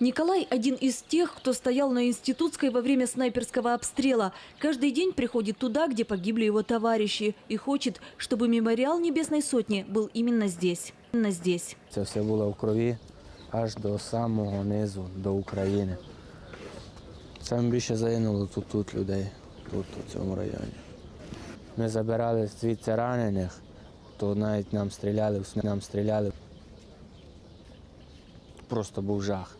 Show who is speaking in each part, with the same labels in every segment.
Speaker 1: Николай – один из тех, кто стоял на Институтской во время снайперского обстрела. Каждый день приходит туда, где погибли его товарищи. И хочет, чтобы мемориал Небесной Сотни был именно здесь. Именно здесь.
Speaker 2: Це все було в крові аж до самого низу, до України. Саме більше загинуло тут, тут людей, тут, у цьому районі. Ми забирали звідси ранених, то навіть нам стріляли, нам стріляли. Просто був жах.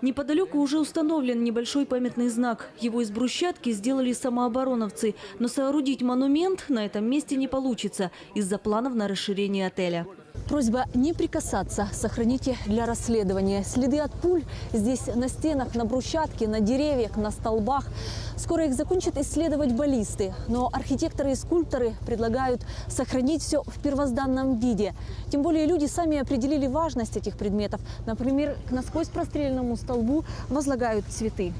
Speaker 1: Неподалеку уже установлен небольшой памятный знак. Его из брусчатки сделали самообороновцы. Но соорудить монумент на этом месте не получится из-за планов на расширение отеля.
Speaker 3: Просьба не прикасаться, сохраните для расследования. Следы от пуль здесь на стенах, на брусчатке, на деревьях, на столбах. Скоро их закончат исследовать баллисты. Но архитекторы и скульпторы предлагают сохранить все в первозданном виде. Тем более люди сами определили важность этих предметов. Например, к насквозь простреленному столбу возлагают цветы.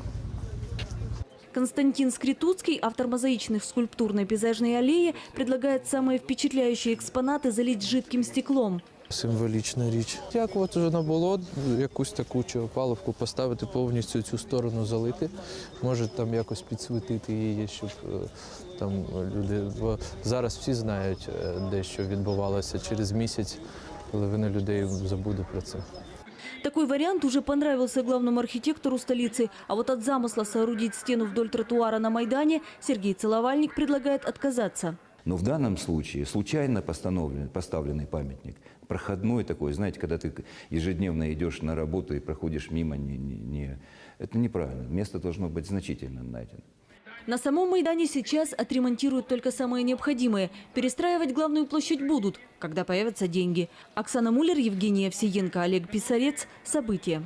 Speaker 1: Константин Скритуцкий, автор мозаичных скульптур на пейзажной аллее, предлагает самые впечатляющие экспонаты залить жидким стеклом.
Speaker 4: Символічна річ. Як от воно було, якусь таку чи опалубку поставити повністю цю сторону залити, може там якось підсвітити її, щоб е, там люди. Бо зараз всі знають, е, де що відбувалося через місяць, половина людей забуде про це.
Speaker 1: Такой вариант уже понравился главному архитектору столицы. А вот от замысла соорудить стену вдоль тротуара на Майдане Сергей Целовальник предлагает отказаться.
Speaker 5: Но в данном случае случайно поставленный памятник, проходной такой, знаете, когда ты ежедневно идешь на работу и проходишь мимо, не, не, не- это неправильно. Место должно быть значительно найдено.
Speaker 1: На самом Майдане сейчас отремонтируют только самое необходимое. Перестраивать главную площадь будут, когда появятся деньги. Оксана Муллер, Евгения Овсиенко, Олег Писарец. События.